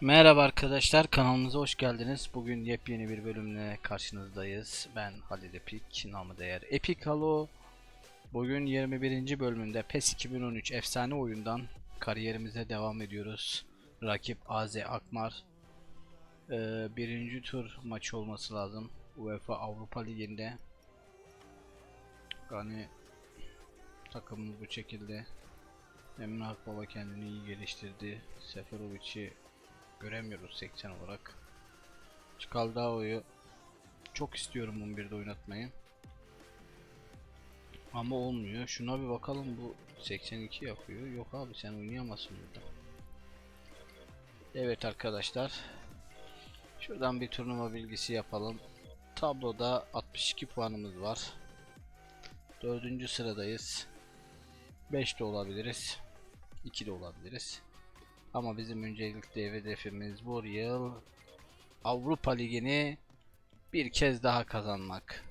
Merhaba arkadaşlar kanalımıza hoş geldiniz. Bugün yepyeni bir bölümle karşınızdayız. Ben Halil Epik, namı değer Epic Halo. Bugün 21. bölümünde PES 2013 efsane oyundan kariyerimize devam ediyoruz. Rakip AZ Akmar. Ee, birinci tur maçı olması lazım. UEFA Avrupa Ligi'nde. Yani takımımız bu şekilde. Emre Akbaba kendini iyi geliştirdi. Seferovic'i göremiyoruz 80 olarak. Çikaldao'yu çok istiyorum 11'de oynatmayı. Ama olmuyor. Şuna bir bakalım bu 82 yapıyor. Yok abi sen oynayamazsın burada. Evet arkadaşlar. Şuradan bir turnuva bilgisi yapalım. Tabloda 62 puanımız var. Dördüncü sıradayız. 5 de olabiliriz. 2 de olabiliriz. Ama bizim öncelikle hedefimiz bu yıl Avrupa Ligi'ni bir kez daha kazanmak.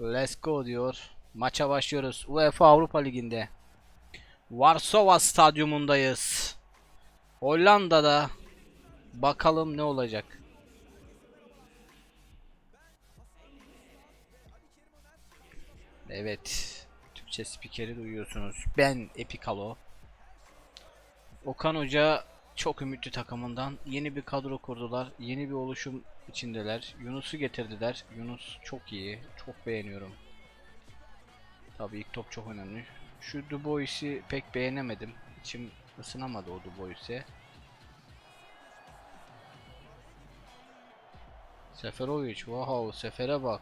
Let's go diyor. Maça başlıyoruz. UEFA Avrupa Ligi'nde. Varsova stadyumundayız. Hollanda'da bakalım ne olacak. Evet. Türkçe spikeri duyuyorsunuz. Ben Epikalo. Okan Hoca çok ümitli takımından yeni bir kadro kurdular. Yeni bir oluşum içindeler. Yunus'u getirdiler. Yunus çok iyi. Çok beğeniyorum. Tabii ilk top çok önemli. Şu Dubois'i pek beğenemedim. İçim ısınamadı o Dubois'e. Seferovic, wow, Sefer'e bak.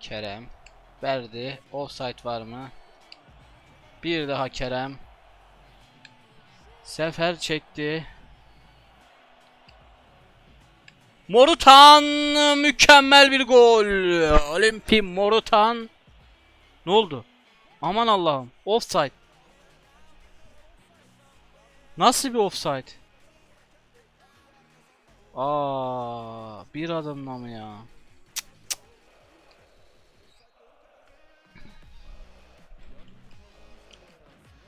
Kerem verdi. Offside var mı? Bir daha Kerem. Sefer çekti. Morutan mükemmel bir gol. Olimpi Morutan. Ne oldu? Aman Allah'ım. Offside. Nasıl bir offside? Aa, bir adımla mı ya?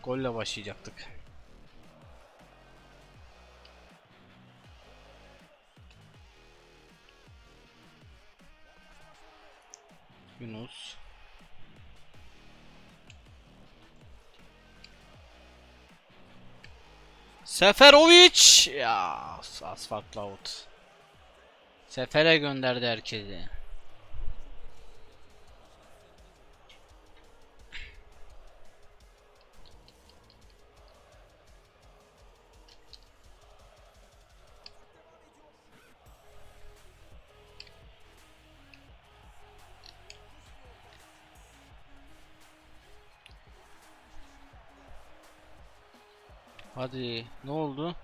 Golle başlayacaktık. Yunus. Seferovic ya asfalt out. Sefer'e gönderdi herkesi. Hadi ne oldu?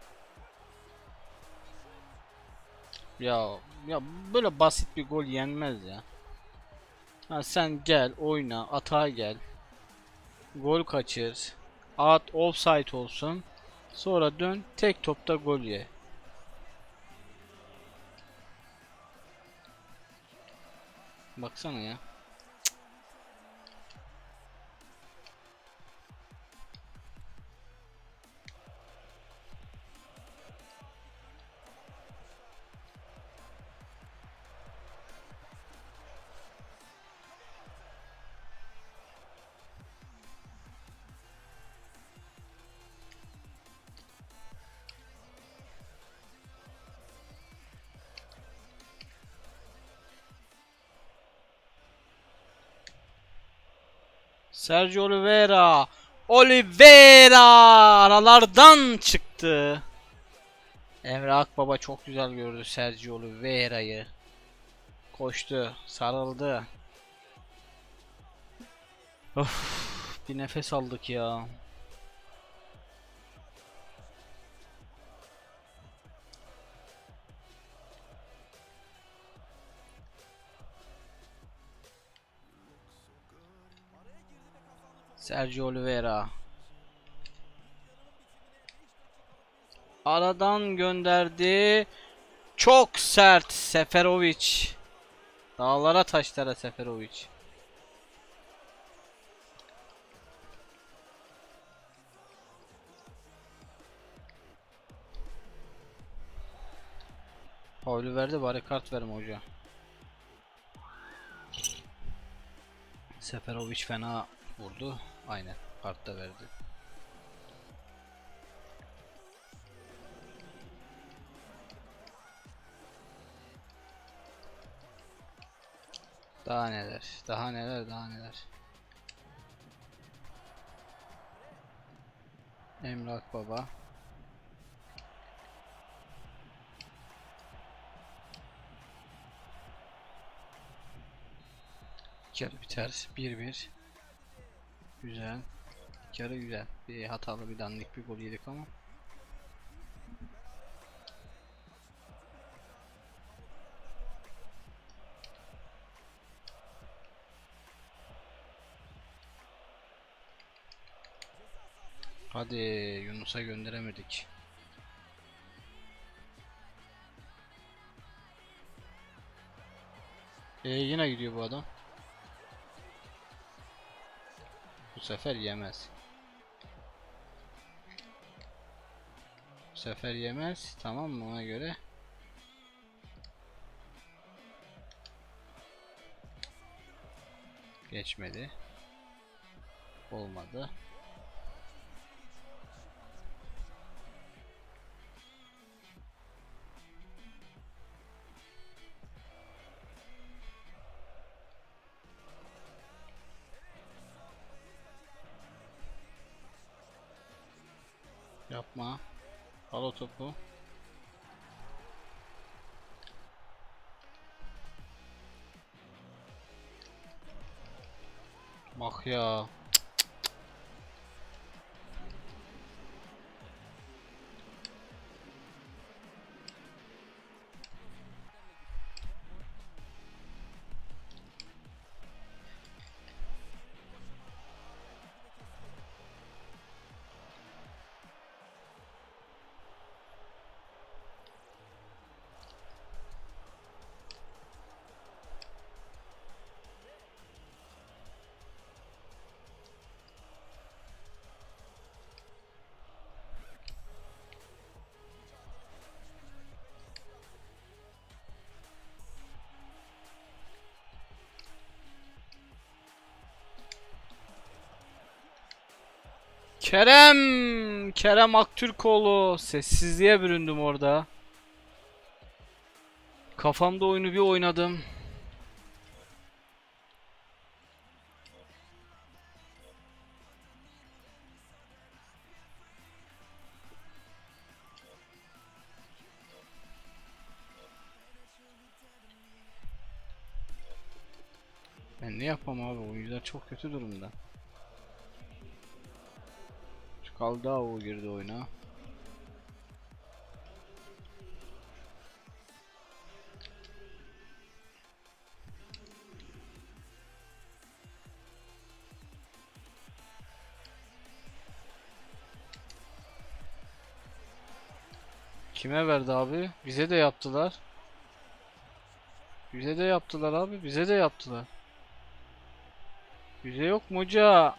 Ya ya böyle basit bir gol yenmez ya. Ha sen gel oyna atağa gel. Gol kaçır. At offside olsun. Sonra dön tek topta gol ye. Baksana ya. Sergio Oliveira. Oliveira aralardan çıktı. Emre Akbaba çok güzel gördü Sergio Oliveira'yı. Koştu, sarıldı. Of, bir nefes aldık ya. Sergio Oliveira. Aradan gönderdi. Çok sert Seferovic. Dağlara taşlara Seferovic. Faulü verdi bari kart verme hoca. Seferovic fena vurdu. Aynen kart da verdi. Daha neler, daha neler, daha neler. Emrak Baba. Yarı biter. 1-1. Güzel. Yarı güzel. Bir hatalı bir dandik bir gol yedik ama. Hadi Yunus'a gönderemedik. E yine gidiyor bu adam. Bu sefer yemez. Bu sefer yemez. Tamam mı ona göre? Geçmedi. Olmadı. Al o topu. Kerem! Kerem Aktürkoğlu. Sessizliğe büründüm orada. Kafamda oyunu bir oynadım. Ben ne yapam abi oyuncular çok kötü durumda. Kaldao girdi oyuna. Kime verdi abi? Bize de yaptılar. Bize de yaptılar abi. Bize de yaptılar. Bize yok mu hoca?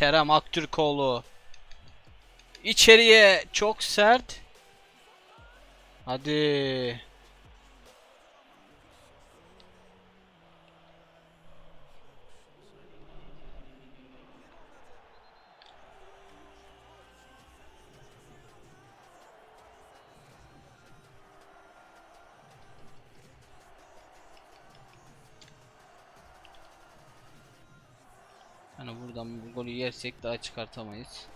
Kerem Aktürkoğlu. İçeriye çok sert. Hadi. Yersek daha çıkartamayız.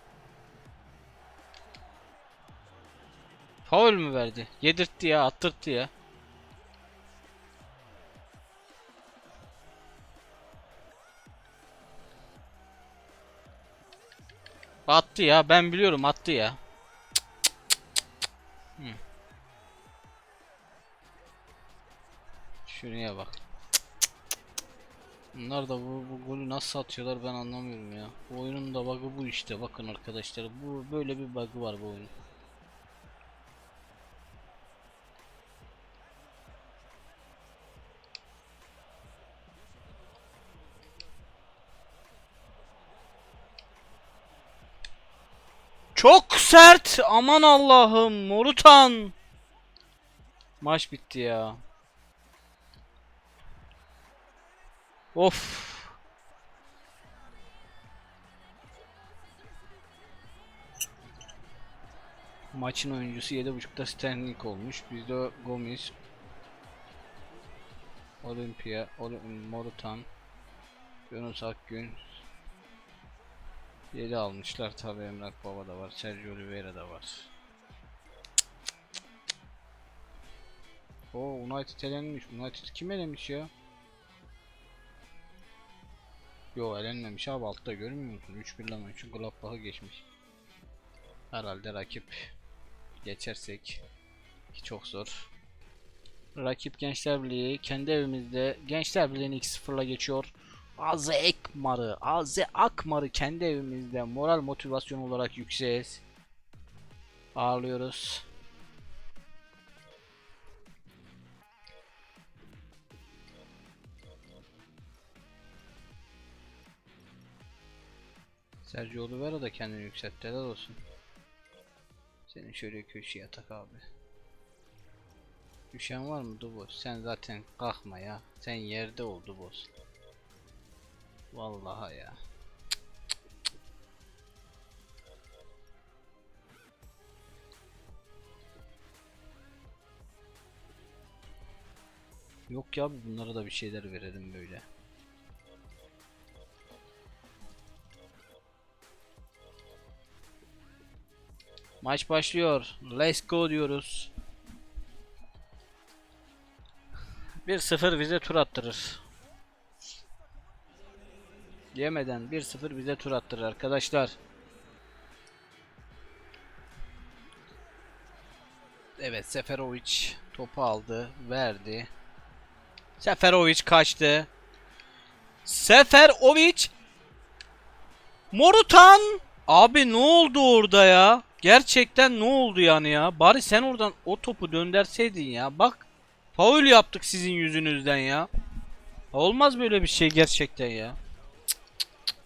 Faul mü verdi? Yedirtti ya, attırttı ya. Attı ya, ben biliyorum attı ya. Şuraya bak. Bunlar da bu, bu golü nasıl atıyorlar ben anlamıyorum ya. Bu oyunun da bug'ı bu işte bakın arkadaşlar. Bu böyle bir bug'ı var bu oyunun. Çok sert. Aman Allah'ım. Morutan. Maç bitti ya. Of. Maçın oyuncusu 7.5'da Sterling olmuş. Bizde Gomis, Olimpia, Olim Morutan, Yunus Akgün 7 almışlar tabi Emrak Baba da var, Sergio Oliveira da var. O United elenmiş. United kim elemiş ya? Yo elenmemiş abi altta görmüyor musun? 3-1 lan için Gladbach'a geçmiş. Herhalde rakip geçersek ki çok zor. Rakip Gençler Birliği kendi evimizde Gençler Birliği'ni 2-0'la geçiyor. AZ Ekmar'ı, AZ Akmar'ı kendi evimizde moral motivasyon olarak yükseğiz. Ağırlıyoruz. Sergio Oliveira da kendini yükseltti helal olsun. Senin şöyle köşeye atak abi. Düşen var mı Dubos? Sen zaten kalkma ya. Sen yerde ol Dubos. Vallahi ya. Yok ya bunlara da bir şeyler verelim böyle. Maç başlıyor. Let's go diyoruz. 1-0 bize tur attırır. Yemeden 1-0 bize tur attırır arkadaşlar. Evet Seferovic topu aldı, verdi. Seferovic kaçtı. Seferovic Morutan Abi ne oldu orada ya? Gerçekten ne oldu yani ya? Bari sen oradan o topu dönderseydin ya. Bak faul yaptık sizin yüzünüzden ya. Olmaz böyle bir şey gerçekten ya. Cık cık cık.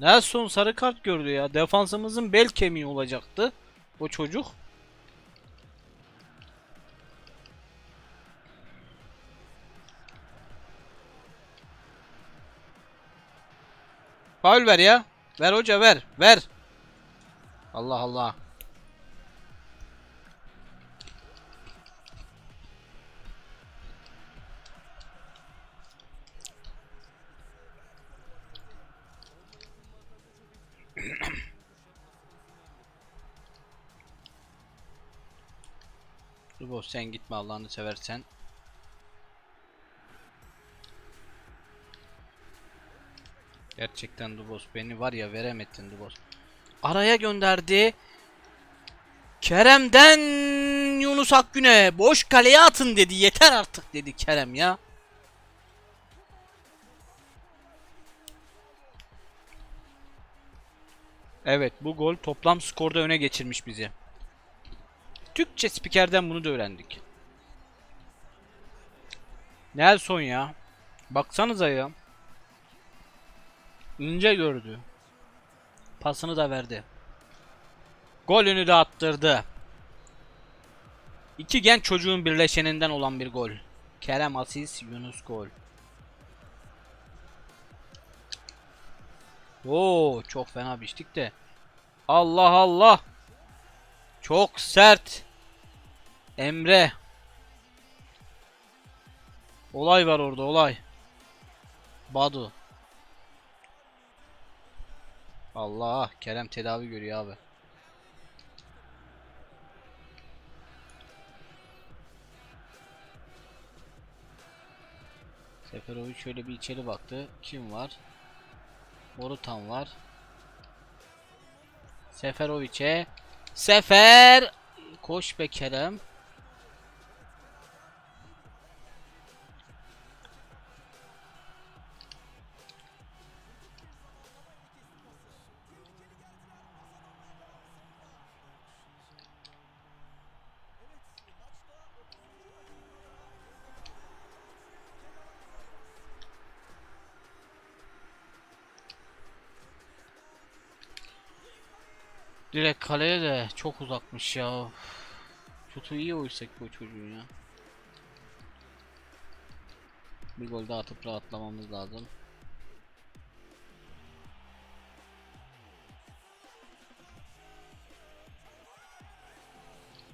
Nelson sarı kart gördü ya. Defansımızın bel kemiği olacaktı. O çocuk. Faul ver ya. Ver hoca ver. Ver. Allah Allah. Rubo sen gitme Allah'ını seversen. Gerçekten Dubos beni var ya veremedin Dubos. Araya gönderdi. Kerem'den Yunus Akgün'e boş kaleye atın dedi. Yeter artık dedi Kerem ya. Evet bu gol toplam skorda öne geçirmiş bizi. Türkçe spikerden bunu da öğrendik. Nelson ya. Baksanıza ya. İnce gördü. Pasını da verdi. Golünü de attırdı. İki genç çocuğun birleşeninden olan bir gol. Kerem Asis, Yunus gol. Oo, çok fena biçtik de. Allah Allah. Çok sert. Emre. Olay var orada, olay. Badu. Allah Kerem tedavi görüyor abi. Seferovic şöyle bir içeri baktı. Kim var? Borutan var. Seferovic'e Sefer Koş be Kerem. Direkt kaleye de çok uzakmış ya. Şutu iyi oysak bu çocuğun ya. Bir gol daha atıp rahatlamamız lazım.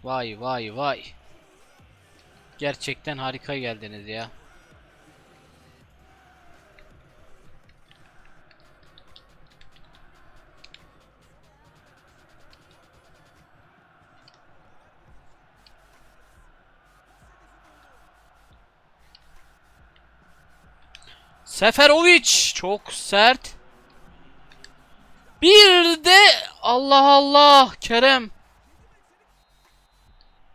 Vay vay vay. Gerçekten harika geldiniz ya. Seferovic çok sert. Bir de Allah Allah Kerem.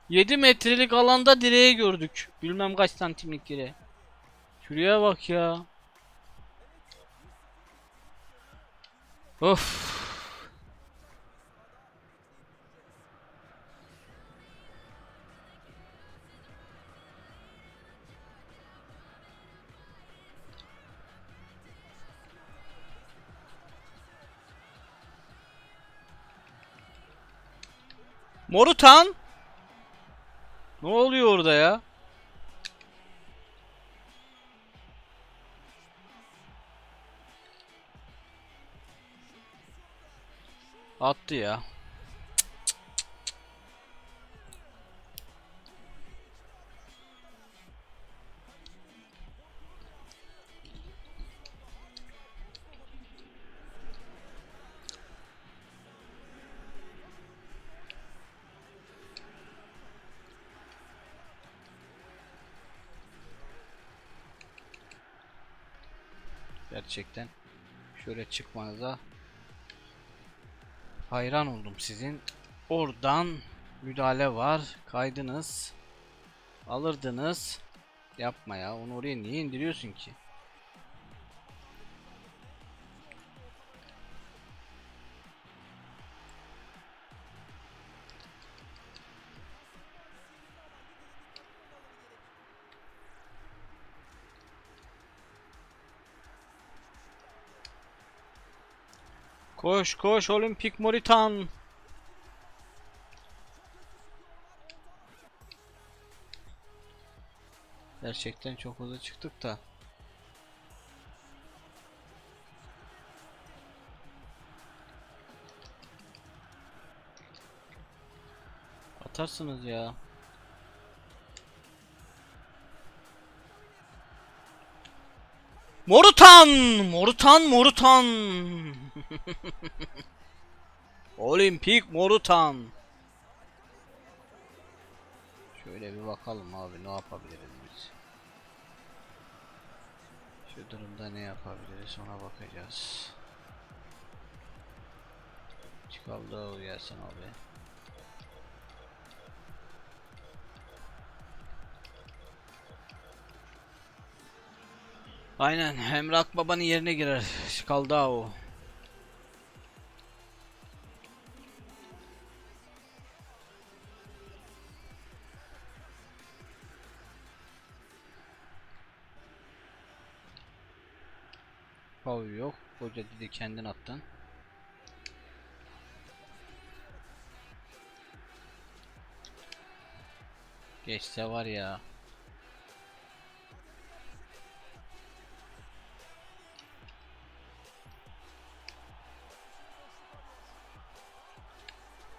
7 metrelik alanda direği gördük. Bilmem kaç santimlik direği. Şuraya bak ya. Of. Morutan. Ne oluyor orada ya? Attı ya. Gerçekten şöyle çıkmanıza hayran oldum sizin. Oradan müdahale var. Kaydınız. Alırdınız. Yapma ya. Onu oraya niye indiriyorsun ki? Koş koş Olimpik Moritan. Gerçekten çok hızlı çıktık da. Atarsınız ya. Morutan! Morutan, Morutan! Olimpik Morutan. Şöyle bir bakalım abi ne yapabiliriz biz. Şu durumda ne yapabiliriz ona bakacağız. Çıkaldı gelsin abi. Aynen Emre Akbaba'nın yerine girer. Şikaldao. Faul yok. Hoca dedi kendin attın. Geçse var ya.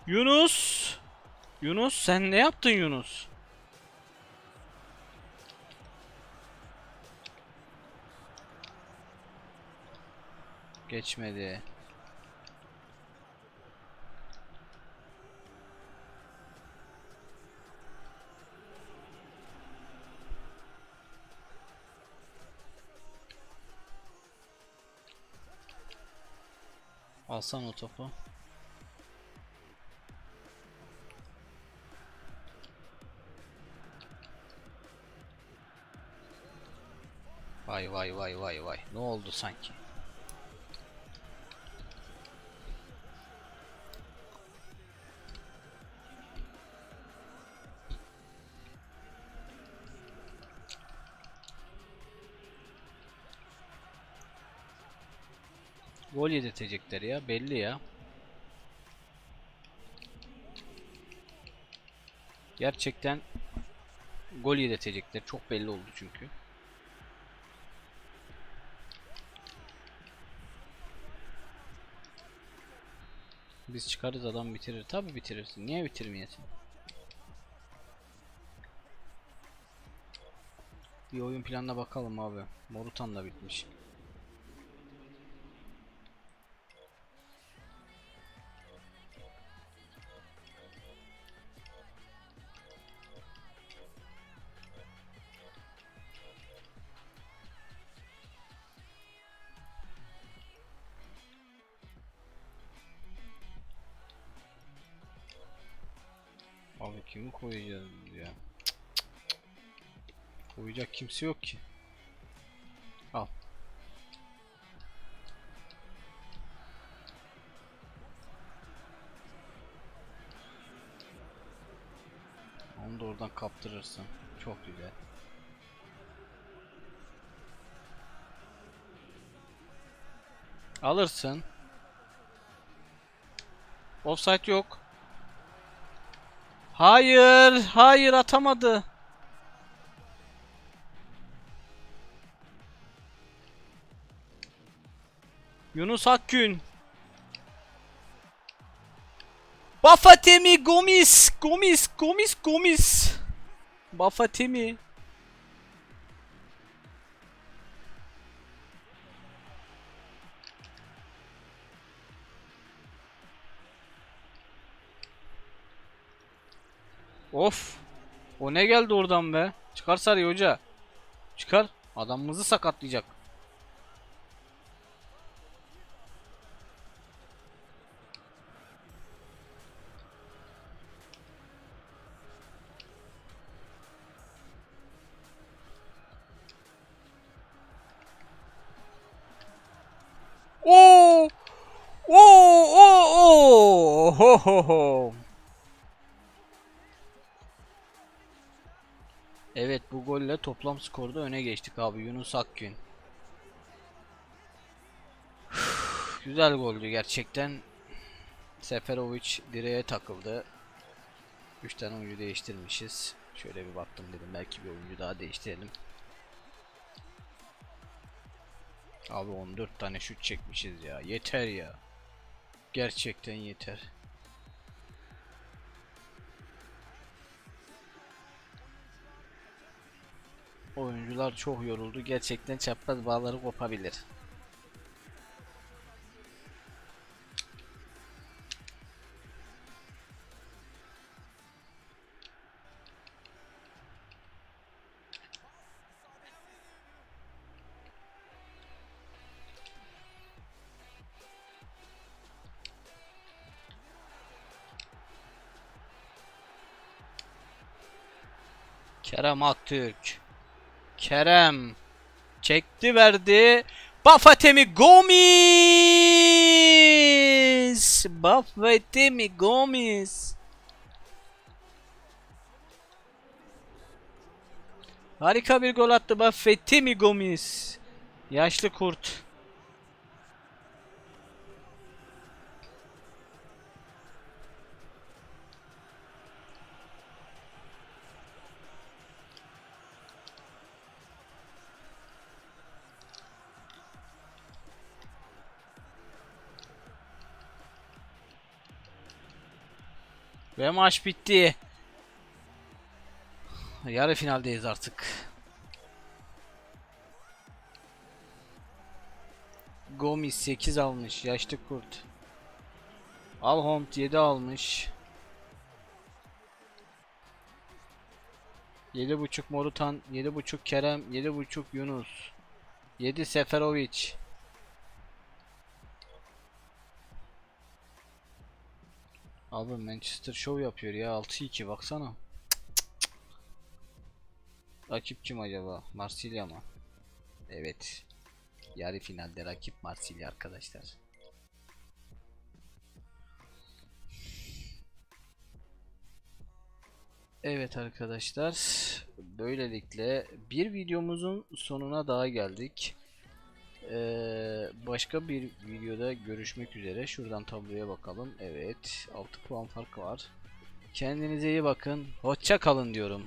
Yunus. Yunus sen ne yaptın Yunus? Geçmedi. Alsan o topu. Vay vay vay vay vay. Ne oldu sanki? gol yedirtecekler ya. Belli ya. Gerçekten gol yedirtecekler. Çok belli oldu çünkü. Biz çıkarız adam bitirir. Tabi bitirirsin. Niye bitirmeyesin? Bir oyun planına bakalım abi. Morutan da bitmiş. Koyacağız ya? Koyacak kimse yok ki. Al. Onu da oradan kaptırırsın. Çok güzel. Alırsın. Offside yok. Hayır, hayır atamadı. Yunus Akgün. Bafatemi Gomis, Gomis, Gomis, Gomis. Bafatemi. Of. O ne geldi oradan be? Çıkar Sarı Hoca. Çıkar. Adamımızı sakatlayacak. Oo! Oo! Oo! Ho ho ho! Bu golle toplam skorda öne geçtik abi Yunus Akgün. Güzel goldü gerçekten. Seferovic direğe takıldı. 3 tane oyuncu değiştirmişiz. Şöyle bir baktım dedim belki bir oyuncu daha değiştirelim. Abi 14 tane şut çekmişiz ya. Yeter ya. Gerçekten yeter. Oyuncular çok yoruldu. Gerçekten çapraz bağları kopabilir. Kerem Aktürk. Kerem çekti verdi. Bafatemi Gomis. Bafatemi Gomis. Harika bir gol attı Bafatemi Gomis. Yaşlı kurt. Maç bitti. Yarı finaldeyiz artık. Gomis 8 almış. Yaşlı kurt. Alhont 7 almış. 7.5 Morutan, 7.5 Kerem, 7.5 Yunus. 7 Seferovic. Abi Manchester Show yapıyor ya 6-2 baksana. Rakip kim acaba? Marsilya mı? Evet. Yarı finalde rakip Marsilya arkadaşlar. Evet arkadaşlar. Böylelikle bir videomuzun sonuna daha geldik. Ee, başka bir videoda görüşmek üzere. Şuradan tabloya bakalım. Evet. 6 puan fark var. Kendinize iyi bakın. Hoşça kalın diyorum.